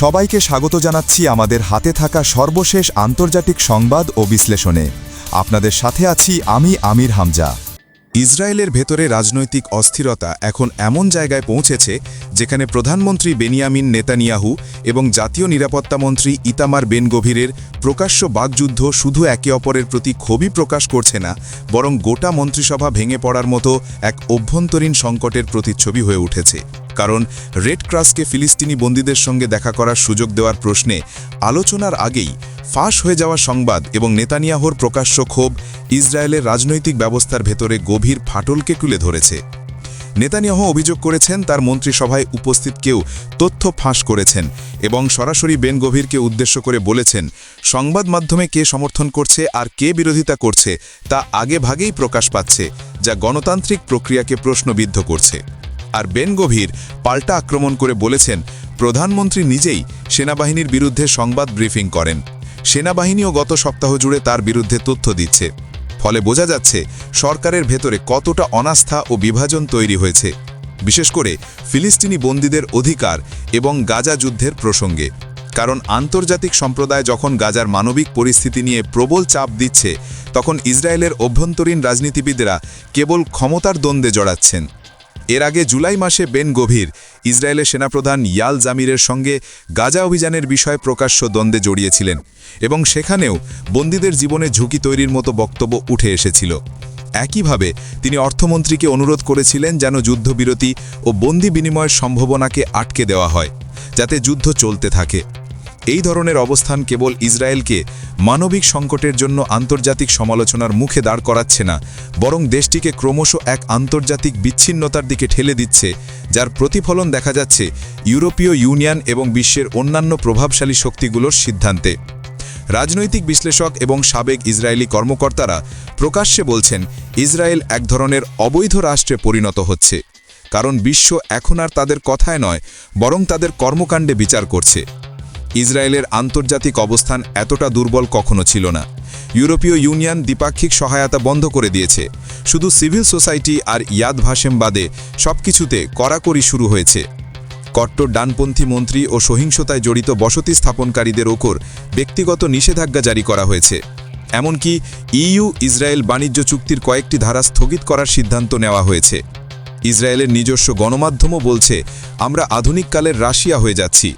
সবাইকে স্বাগত জানাচ্ছি আমাদের হাতে থাকা সর্বশেষ আন্তর্জাতিক সংবাদ ও বিশ্লেষণে। আপনাদের সাথে আছি আমি আমির হামজা। ইসরায়েলের ভেতরে রাজনৈতিক অস্থিরতা এখন এমন জায়গায় পৌঁছেছে যেখানে প্রধানমন্ত্রী বেনিয়ামিন নেতানিয়াহু এবং জাতীয় নিরাপত্তা মন্ত্রী ইতামার বেন গভীরের প্রকাশ্য বাগযুদ্ধ শুধু একে অপরের প্রতি ক্ষোভই প্রকাশ করছে না, বরং গোটা মন্ত্রিসভা ভেঙে পড়ার মতো এক অভ্যন্তরীণ সংকটের প্রতিচ্ছবি হয়ে উঠেছে। কারণ রেড ক্রসকে ফিলিস্তিনি বন্দীদের সঙ্গে দেখা করার সুযোগ দেওয়ার প্রশ্নে আলোচনার আগেই ফাঁস হয়ে যাওয়া সংবাদ এবং নেতানিয়াহর প্রকাশ্য ক্ষোভ ইসরায়েলের রাজনৈতিক ব্যবস্থার ভেতরে গভীর ফাটলকে তুলে ধরেছে। নেতানিয়াহ অভিযোগ করেছেন, তার মন্ত্রিসভায় উপস্থিত কেউ তথ্য ফাঁস করেছেন এবং সরাসরি বেন গভীরকে উদ্দেশ্য করে বলেছেন, সংবাদ মাধ্যমে কে সমর্থন করছে আর কে বিরোধিতা করছে তা আগে ভাগেই প্রকাশ পাচ্ছে, যা গণতান্ত্রিক প্রক্রিয়াকে প্রশ্নবিদ্ধ করছে। আর বেন গভীর পাল্টা আক্রমণ করে বলেছেন, প্রধানমন্ত্রী নিজেই সেনাবাহিনীর বিরুদ্ধে সংবাদ ব্রিফিং করেন। সেনাবাহিনীও গত সপ্তাহ জুড়ে তার বিরুদ্ধে তথ্য দিচ্ছে। ফলে বোঝা যাচ্ছে, সরকারের ভেতরে কতটা অনাস্থা ও বিভাজন তৈরি হয়েছে। বিশেষ করে ফিলিস্তিনি বন্দীদের অধিকার এবং গাজা যুদ্ধের প্রসঙ্গে। কারণ আন্তর্জাতিক সম্প্রদায় যখন গাজার মানবিক পরিস্থিতি নিয়ে প্রবল চাপ দিচ্ছে, তখন ইসরায়েলের অভ্যন্তরীণ রাজনীতিবিদরা কেবল ক্ষমতার দ্বন্দ্বে জড়াচ্ছেন। এর আগে জুলাই মাসে বেন গভীর। ইসরায়েলের সেনাপ্রধান ইয়াল জামিরের সঙ্গে গাজা অভিযানের বিষয়ে প্রকাশ্য দ্বন্দ্বে জড়িয়েছিলেন এবং সেখানেও বন্দীদের জীবনে ঝুঁকি তৈরির মতো বক্তব্য উঠে এসেছিল। একইভাবে তিনি অর্থমন্ত্রীকে অনুরোধ করেছিলেন যেন যুদ্ধবিরতি ও বন্দি বিনিময়ের সম্ভাবনাকে আটকে দেওয়া হয়, যাতে যুদ্ধ চলতে থাকে। এই ধরনের অবস্থান কেবল ইসরায়েলকে মানবিক সংকটের জন্য আন্তর্জাতিক সমালোচনার মুখে দাঁড় করাচ্ছে না, বরং দেশটিকে ক্রমশ এক আন্তর্জাতিক বিচ্ছিন্নতার দিকে ঠেলে দিচ্ছে, যার প্রতিফলন দেখা যাচ্ছে ইউরোপীয় ইউনিয়ন এবং বিশ্বের অন্যান্য প্রভাবশালী শক্তিগুলোর সিদ্ধান্তে। রাজনৈতিক বিশ্লেষক এবং সাবেক ইসরায়েলি কর্মকর্তারা প্রকাশ্যে বলছেন, ইসরায়েল এক ধরনের অবৈধ রাষ্ট্রে পরিণত হচ্ছে, কারণ বিশ্ব এখন আর তাদের কথায় নয়, বরং তাদের কর্মকাণ্ডে বিচার করছে। ইসরায়েলের আন্তর্জাতিক অবস্থান এতটা দুর্বল কখনো ছিল না। ইউরোপীয় ইউনিয়ন দ্বিপাক্ষিক সহায়তা বন্ধ করে দিয়েছে। শুধু সিভিল সোসাইটি আর ইয়াদ ভাসেম বাদে সবকিছুতে কড়াকড়ি শুরু হয়েছে। কট্টর ডানপন্থী মন্ত্রী ও সহিংসতায় জড়িত বসতি স্থাপনকারীদের ওপর ব্যক্তিগত নিষেধাজ্ঞা জারি করা হয়েছে। এমনকি ইইউ ইসরায়েল বাণিজ্য চুক্তির কয়েকটি ধারা স্থগিত করার সিদ্ধান্ত নেওয়া হয়েছে। ইসরায়েলের নিজস্ব গণমাধ্যমও বলছে, আমরা আধুনিককালের রাশিয়া হয়ে যাচ্ছি।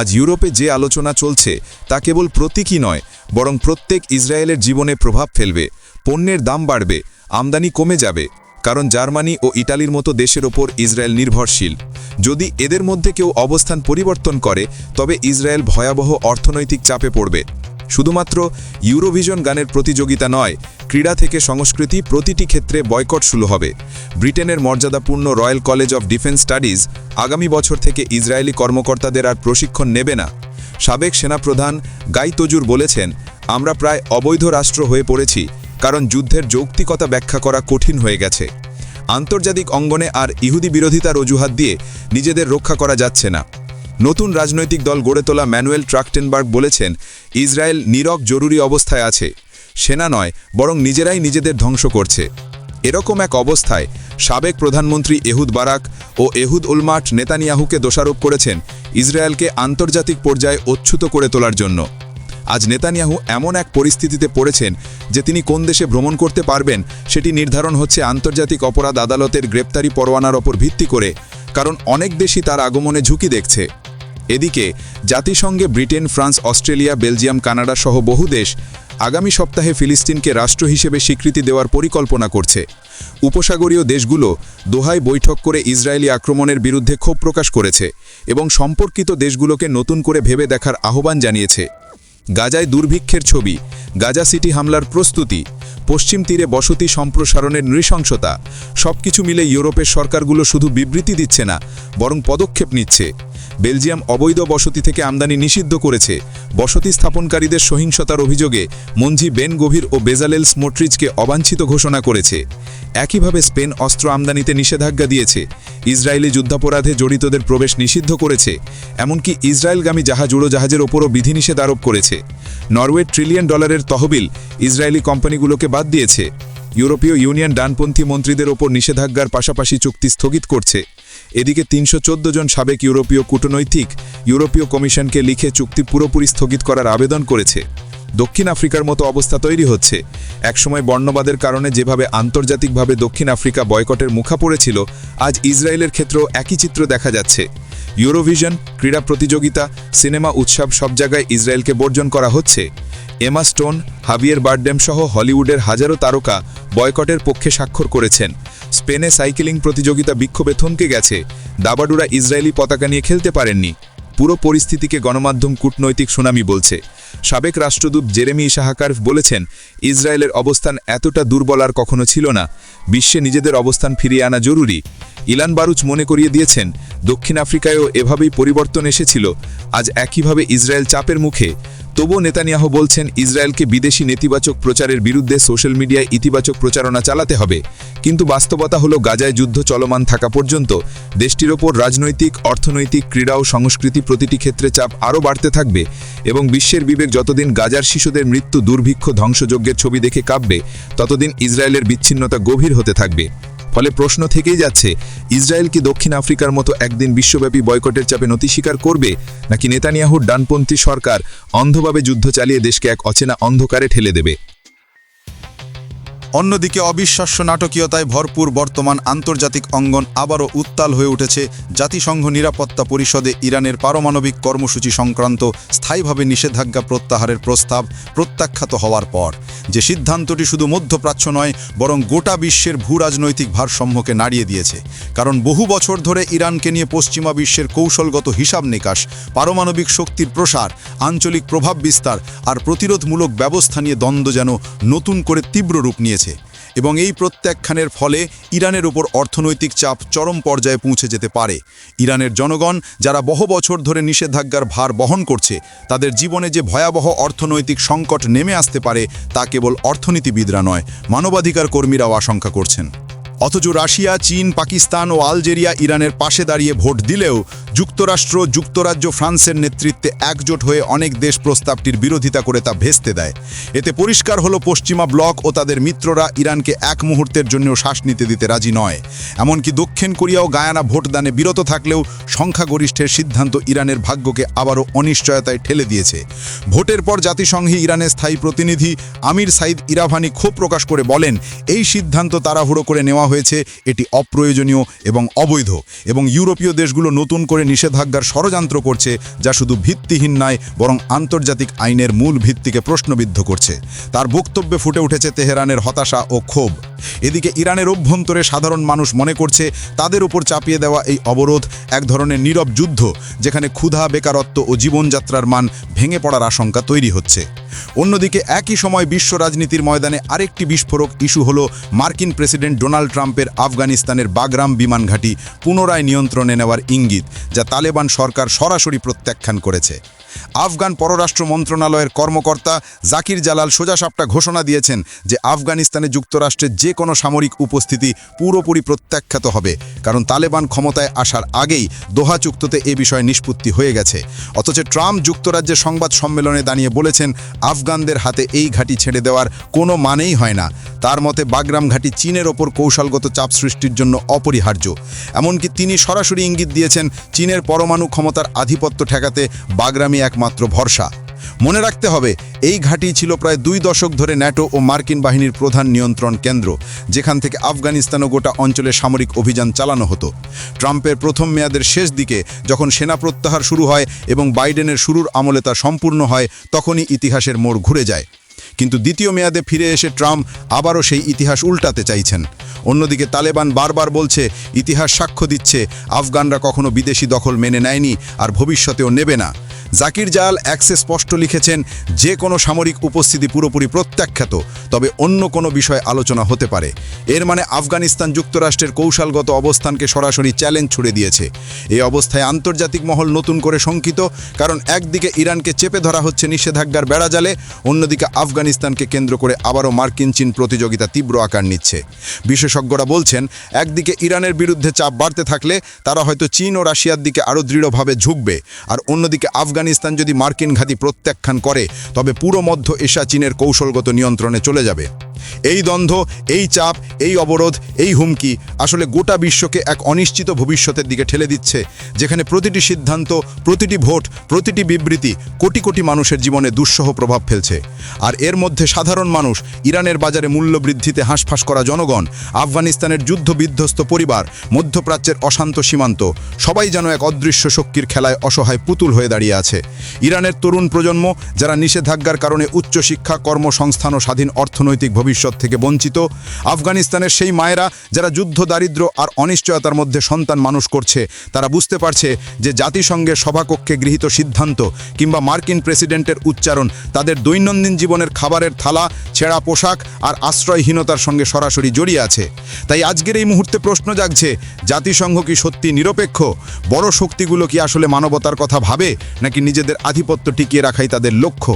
আজ ইউরোপে যে আলোচনা চলছে তা কেবল প্রতীকই নয়, বরং প্রত্যেক ইসরায়েলের জীবনে প্রভাব ফেলবে, পণ্যের দাম বাড়বে, আমদানি কমে যাবে, কারণ জার্মানি ও ইটালির মতো দেশের ওপর ইসরায়েল নির্ভরশীল। যদি এদের মধ্যে কেউ অবস্থান পরিবর্তন করে, তবে ইসরায়েল ভয়াবহ অর্থনৈতিক চাপে পড়বে। শুধুমাত্র ইউরোভিশন গানের প্রতিযোগিতা নয়, ক্রীড়া থেকে সংস্কৃতি প্রতিটি ক্ষেত্রে বয়কট শুরু হবে। ব্রিটেনের মর্যাদাপূর্ণ Royal College of Defence Studies আগামী বছর থেকে ইসরায়েলি কর্মকর্তাদের আর প্রশিক্ষণ নেবে না। সাবেক সেনাপ্রধান গাই তজুর বলেছেন, আমরা প্রায় অবৈধ রাষ্ট্র হয়ে পড়েছি, কারণ যুদ্ধের যৌক্তিকতা ব্যাখ্যা করা কঠিন হয়ে গেছে। আন্তর্জাতিক অঙ্গনে আর ইহুদি বিরোধিতার অজুহাত দিয়ে নিজেদের রক্ষা করা যাচ্ছে না। নতুন রাজনৈতিক দল গড়ে তোলা ম্যানুয়েল ট্রাকটেনবার্গ বলেছেন, ইসরায়েল নীরব জরুরি অবস্থায় আছে। সেনা নয়, বরং নিজেরাই নিজেদের ধ্বংস করছে। এরকম এক অবস্থায় সাবেক প্রধানমন্ত্রী এহুদ বারাক ও এহুদ উলমাট নেতানিয়াহুকে দোষারোপ করেছেন ইসরায়েলকে আন্তর্জাতিক পর্যায়ে অচ্ছুত করে তোলার জন্য। আজ নেতানিয়াহু এমন এক পরিস্থিতিতে পড়েছেন যে তিনি কোন দেশে ভ্রমণ করতে পারবেন সেটি নির্ধারণ হচ্ছে আন্তর্জাতিক অপরাধ আদালতের গ্রেপ্তারি পরোয়ানার ওপর ভিত্তি করে, কারণ অনেক দেশই তার আগমনে ঝুঁকি দেখছে। এদিকে, জাতিসংঘে Britain, France, Australia, Belgium, Canada সহ বহু দেশ আগামী সপ্তাহে ফিলিস্তিনকে রাষ্ট্র হিসেবে স্বীকৃতি দেওয়ার পরিকল্পনা করছে। উপসাগরীয় দেশগুলো দোহায় বৈঠক করে ইসরায়েলি আক্রমণের বিরুদ্ধে ক্ষোভ প্রকাশ করেছে এবং সম্পর্কিত দেশগুলোকে নতুন করে ভেবে দেখার আহ্বান জানিয়েছে। গাজায় দুর্ভিক্ষের ছবি, গাজা সিটি হামলার প্রস্তুতি, পশ্চিম তীরে বসতি সম্প্রসারণের নৃশংসতা, সবকিছু মিলে ইউরোপের সরকারগুলো শুধু বিবৃতি দিচ্ছে না, বরং পদক্ষেপ নিচ্ছে। বেলজিয়াম অবৈধ বসতি থেকে আমদানি নিষিদ্ধ করেছে। বসতি স্থাপনকারীদের সহিংসতার অভিযোগে মঞ্জি বেন গভীর ও বেজালেল স্মোট্রিজকে অবাঞ্ছিত ঘোষণা করেছে। একইভাবে স্পেন অস্ত্র আমদানিতে নিষেধাজ্ঞা দিয়েছে। ইসরায়েলি যুদ্ধাপরাধে জড়িতদের প্রবেশ নিষিদ্ধ করেছে, এমনকি ইসরায়েলগামী জাহাজ উড়োজাহাজের ওপরও বিধিনিষেধ আরোপ করেছে। নরওয়ে ট্রিলিয়ন ডলারের তহবিল ইসরায়েলি কোম্পানিগুলোকে বাদ দিয়েছে। ইউরোপীয় ইউনিয়ন ডানপন্থী মন্ত্রীদের ওপর নিষেধাজ্ঞার পাশাপাশি চুক্তি স্থগিত করছে। এদিকে তিনশো চোদ্দ জন সাবেক ইউরোপীয় কূটনৈতিক ইউরোপীয় কমিশনকে লিখে চুক্তি পুরোপুরি স্থগিত করার আবেদন করেছে। দক্ষিণ আফ্রিকার মতো অবস্থা তৈরি হচ্ছে। একসময় বর্ণবাদের কারণে যেভাবে আন্তর্জাতিকভাবে দক্ষিণ আফ্রিকা বয়কটের মুখা পড়েছিল, আজ ইসরায়েলের ক্ষেত্রেও একই চিত্র দেখা যাচ্ছে। ইউরোভিশন, ক্রীড়া প্রতিযোগিতা, সিনেমা, উৎসব সব জায়গায় ইসরায়েলকে বর্জন করা হচ্ছে। এমা স্টোন হাবিয়ের বার্ডেম সহ হলিউডের হাজারো তারকা বয়কটের পক্ষে স্বাক্ষর করেছেন। স্পেনে সাইকেলিং প্রতিযোগিতা বিক্ষোভে থমকে গেছে। দাবাডুরা ইসরায়েলি পতাকা নিয়ে খেলতে পারেননি। পুরো পরিস্থিতিকে গণমাধ্যম কূটনৈতিক সুনামি বলছে। সাবেক রাষ্ট্রদূত জেরেমি ইসাহাকার বলেছেন, ইসরায়েলের অবস্থান এতটা দুর্বল আর কখনো ছিল না। বিশ্বে নিজেদের অবস্থান ফিরিয়ে আনা জরুরি। ইলান বারুচ মনে করিয়ে দিয়েছেন, দক্ষিণ আফ্রিকায়ও এভাবেই পরিবর্তন এসেছিল। আজ একইভাবে ইসরায়েল চাপের মুখে। তবুও নেতানিয়াহ বলছেন, ইসরায়েলকে বিদেশি নেতিবাচক প্রচারের বিরুদ্ধে সোশ্যাল মিডিয়ায় ইতিবাচক প্রচারণা চালাতে হবে। কিন্তু বাস্তবতা হলো, গাজায় যুদ্ধ চলমান থাকা পর্যন্ত দেশটির ওপর রাজনৈতিক, অর্থনৈতিক ক্রীড়া ও সংস্কৃতি প্রতিটি ক্ষেত্রে চাপ আরও বাড়তে থাকবে এবং বিশ্বের বিবেক যতদিন গাজার শিশুদের মৃত্যু দুর্ভিক্ষ ধ্বংসযজ্ঞের ছবি দেখে কাঁপবে, ততদিন ইসরায়েলের বিচ্ছিন্নতা গভীর হতে থাকবে। ফলে প্রশ্ন থেকেই যাচ্ছে, ইসরায়েল কি দক্ষিণ আফ্রিকার মতো একদিন বিশ্বব্যাপী বয়কটের চাপে নতি স্বীকার করবে, নাকি নেতানিয়াহুর ডানপন্থী সরকার অন্ধভাবে যুদ্ধ চালিয়ে দেশকে এক অচেনা অন্ধকারে ঠেলে দেবে? অন্যদিকে অবিশ্বাস্য নাটকীয়তায় ভরপুর বর্তমান আন্তর্জাতিক অঙ্গন আবারও উত্তাল হয়ে উঠেছে জাতিসংঘ নিরাপত্তা পরিষদে ইরানের পারমাণবিক কর্মসূচি সংক্রান্ত স্থায়ীভাবে নিষেধাজ্ঞা প্রত্যাহারের প্রস্তাব প্রত্যাখ্যাত হওয়ার পর। যে সিদ্ধান্তটি শুধু মধ্যপ্রাচ্য নয়, বরং গোটা বিশ্বের ভূরাজনৈতিক ভারসাম্যকে নাড়িয়ে দিয়েছে। কারণ বহু বছর ধরে ইরানকে নিয়ে পশ্চিমা বিশ্বের কৌশলগত হিসাব নিকাশ, পারমাণবিক শক্তির প্রসার, আঞ্চলিক প্রভাব বিস্তার আর প্রতিরোধমূলক ব্যবস্থা নিয়ে দ্বন্দ্ব যেন নতুন করে তীব্র রূপ নিয়েছে। এবং এই প্রত্যাখ্যানের ফলে ইরানের উপর অর্থনৈতিক চাপ চরম পর্যায়ে পৌঁছে যেতে পারে। ইরানের জনগণ, যারা বহু বছর ধরে নিষেধাজ্ঞার ভার বহন করছে, তাদের জীবনে যে ভয়াবহ অর্থনৈতিক সংকট নেমে আসতে পারে, তা কেবল অর্থনীতিবিদরা নয়, মানবাধিকার কর্মীরাও আশঙ্কা করছেন। অথচ রাশিয়া, চীন, পাকিস্তান ও আলজেরিয়া ইরানের পাশে দাঁড়িয়ে ভোট দিলেও যুক্তরাষ্ট্র, যুক্তরাজ্য, ফ্রান্সের নেতৃত্বে একজোট হয়ে অনেক দেশ প্রস্তাবটির বিরোধিতা করে তা ভেস্তে দেয়। এতে পরিষ্কার হলো পশ্চিমা ব্লক ও তাদের মিত্ররা ইরানকে এক মুহূর্তের জন্য শ্বাস নিতে দিতে রাজি নয়। এমনকি দক্ষিণ কোরিয়া ও গায়ানা ভোটদানে বিরত থাকলেও সংখ্যাগরিষ্ঠের সিদ্ধান্ত ইরানের ভাগ্যকে আবারও অনিশ্চয়তায় ঠেলে দিয়েছে। ভোটের পর জাতিসংঘে ইরানের স্থায়ী প্রতিনিধি আমির সাইদ ইরাভানি ক্ষোভ প্রকাশ করে বলেন, এই সিদ্ধান্ত তাড়াহুড়ো করে নেওয়া হয়েছে, এটি অপ্রয়োজনীয় এবং অবৈধ এবং ইউরোপীয় দেশগুলো নতুন করে নিষেধাজ্ঞার ষড়যন্ত্র করছে, যা শুধু ভিত্তিহীন নয়, বরং আন্তর্জাতিক আইনের মূল ভিত্তিকে প্রশ্নবিদ্ধ করছে। তার বক্তব্যে ফুটে উঠেছে তেহরানের হতাশা ও ক্ষোভ। এদিকে ইরানের অভ্যন্তরে সাধারণ মানুষ মনে করছে তাদের উপর চাপিয়ে দেওয়া এই অবরোধ এক ধরনের নীরব যুদ্ধ, যেখানে ক্ষুধা, বেকারত্ব ও জীবনযাত্রার মান ভেঙে পড়ার আশঙ্কা তৈরি হচ্ছে। অন্যদিকে একই সময় বিশ্ব রাজনীতির ময়দানে আরেকটি বিস্ফোরক ইস্যু হল মার্কিন প্রেসিডেন্ট ডোনাল্ড ট্রাম্পের আফগানিস্তানের বাগরাম বিমান ঘাঁটি পুনরায় নিয়ন্ত্রণে নেওয়ার ইঙ্গিত, যা তালেবান সরকার সরাসরি প্রত্যাখ্যান করেছে। আফগান পররাষ্ট্র মন্ত্রণালয়ের কর্মকর্তা জাকির জালাল সোজাসাপটা ঘোষণা দিয়েছেন যে আফগানিস্তানে যুক্তরাষ্ট্রের যে কোনো সামরিক উপস্থিতি পুরোপুরি প্রত্যাখ্যাত হবে, কারণ তালেবান ক্ষমতায় আসার আগেই দোহা চুক্ততে এ বিষয়ে নিষ্পত্তি হয়ে গেছে। অথচ ট্রাম্প যুক্তরাজ্যের সংবাদ সম্মেলনে দাঁড়িয়ে বলেছেন, আফগানদের হাতে এই ঘাঁটি ছেড়ে দেওয়ার কোনো মানেই হয় না। তার মতে, বাগরাম ঘাঁটি চীনের ওপর কৌশলগত চাপ সৃষ্টির জন্য অপরিহার্য। এমনকি তিনি সরাসরি ইঙ্গিত দিয়েছেন, চীনের পরমাণু ক্ষমতার আধিপত্য ঠেকাতে বাগরামই একমাত্র ভরসা। মনে রাখতে হবে, এই ঘাঁটি ছিল প্রায় দুই দশক ধরে ন্যাটো ও মার্কিন বাহিনীর প্রধান নিয়ন্ত্রণ কেন্দ্র, যেখান থেকে আফগানিস্তান ও গোটা অঞ্চলে সামরিক অভিযান চালানো হতো। ট্রাম্পের প্রথম মেয়াদের শেষ দিকে যখন সেনা প্রত্যাহার শুরু হয় এবং বাইডেনের শুরুর আমলে তা সম্পূর্ণ হয়, তখনই ইতিহাসের মোড় ঘুরে যায়। কিন্তু দ্বিতীয় মেয়াদে ফিরে এসে ট্রাম্প আবারও সেই ইতিহাস উল্টাতে চাইছেন। অন্যদিকে তালেবান বারবার বলছে, ইতিহাস সাক্ষ্য দিচ্ছে, আফগানরা কখনো বিদেশি দখল মেনে নেয়নি আর ভবিষ্যতেও নেবে না। জাকির জাল অ্যাক্সে স্পষ্ট লিখেছেন, যে কোনো সামরিক উপস্থিতি পুরোপুরি প্রত্যাখ্যাত, তবে অন্য কোনো বিষয়ে আলোচনা হতে পারে। এর মানে আফগানিস্তান যুক্তরাষ্ট্রের কৌশলগত অবস্থানকে সরাসরি চ্যালেঞ্জ ছুড়ে দিয়েছে। এই অবস্থায় আন্তর্জাতিক মহল নতুন করে শঙ্কিত, কারণ একদিকে ইরানকে চেপে ধরা হচ্ছে নিষেধাজ্ঞার বেড়াজালে, অন্যদিকে আফগানিস্তানকে কেন্দ্র করে আবারও মার্কিন চীন প্রতিযোগিতা তীব্র আকার নিচ্ছে। বিশেষজ্ঞরা বলছেন, একদিকে ইরানের বিরুদ্ধে চাপ বাড়তে থাকলে তারা হয়তো চীন ও রাশিয়ার দিকে আরও দৃঢ়ভাবে ঝুঁকবে, আর অন্যদিকে আফগান আফগানিস্তান যদি মার্কিন ঘাঁটি প্রত্যাখ্যান করে, তবে পুরো মধ্য এশিয়া চীনের কৌশলগত নিয়ন্ত্রণে চলে যাবে। এই দ্বন্দ্ব, এই চাপ, এই অবরোধ, এই হুমকি আসলে গোটা বিশ্বকে এক অনিশ্চিত ভবিষ্যতের দিকে ঠেলে দিচ্ছে, যেখানে প্রতিটি সিদ্ধান্ত, প্রতিটি ভোট, প্রতিটি বিবৃতি কোটি কোটি মানুষের জীবনে দুঃসহ প্রভাব ফেলছে। আর এর মধ্যে সাধারণ মানুষ, ইরানের বাজারে মূল্য বৃদ্ধিতে হাঁসফাঁস করা জনগণ, আফগানিস্তানের যুদ্ধ বিধ্বস্ত পরিবার, মধ্যপ্রাচ্যের অশান্ত সীমান্ত, সবাই যেন এক অদৃশ্য শক্তির খেলায় অসহায় পুতুল হয়ে দাঁড়িয়ে আছে। ইরানের তরুণ প্রজন্ম যারা নিষেধাজ্ঞার কারণে উচ্চশিক্ষা কর্মসংস্থান ও স্বাধীন অর্থনৈতিক ভবিষ্যৎ থেকে বঞ্চিত, আফগানিস্তানের সেই মায়েরা যারা যুদ্ধ, দারিদ্র আর অনিশ্চয়তার মধ্যে সন্তান মানুষ করছে, তারা বুঝতে পারছে যে জাতিসংঘের সভাকক্ষে গৃহীত সিদ্ধান্ত কিংবা মার্কিন প্রেসিডেন্টের উচ্চারণ, তাদের দৈনন্দিন জীবনের খাবারের থালা, ছেঁড়া পোশাক আর আশ্রয়হীনতার সঙ্গে সরাসরি জড়িয়ে আছে। তাই আজকের এই মুহূর্তে প্রশ্ন জাগছে, জাতিসংঘ কি সত্যি নিরপেক্ষ? বড় শক্তিগুলো কি আসলে মানবতার কথা ভাবে নাকি নিজেদের আধিপত্য টিকিয়ে রাখাই তাদের লক্ষ্য?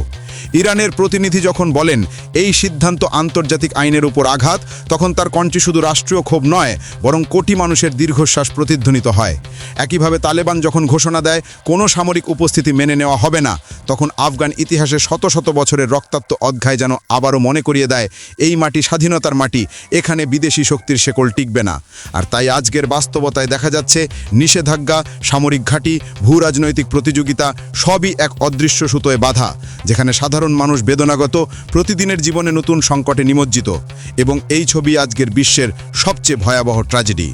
ইরানের প্রতিনিধি যখন বলেন, এই সিদ্ধান্ত আন্তর্জাতিক আইনের উপর আঘাত তখন তার কণ্ঠে শুধু রাষ্ট্রীয় ক্ষোভ নয়, বরং কোটি মানুষের দীর্ঘশ্বাস প্রতিধ্বনিত হয়। একইভাবে তালেবান যখন ঘোষণা দেয়, কোনো সামরিক উপস্থিতি মেনে নেওয়া হবে না তখন আফগান ইতিহাসে শত শত বছরের রক্তাক্ত অধ্যায় যেন আবারও মনে করিয়ে দেয়, এই মাটি স্বাধীনতার মাটি, এখানে বিদেশি শক্তির শেকল টিকবে না আর তাই আজকের বাস্তবতায় দেখা যাচ্ছে, নিষেধাজ্ঞা, সামরিক ঘাঁটি ভূ রাজনৈতিক প্রতিযোগিতা সবই এক অদৃশ্য সুতোয় বাধা, যেখানে সাধারণ মানুষ বেদনাগত প্রতিদিনের জীবনে নতুন সংকটে নিমজ্জিত এবং এই ছবি আজকের বিশ্বের সবচেয়ে ভয়াবহ ট্র্যাজেডি।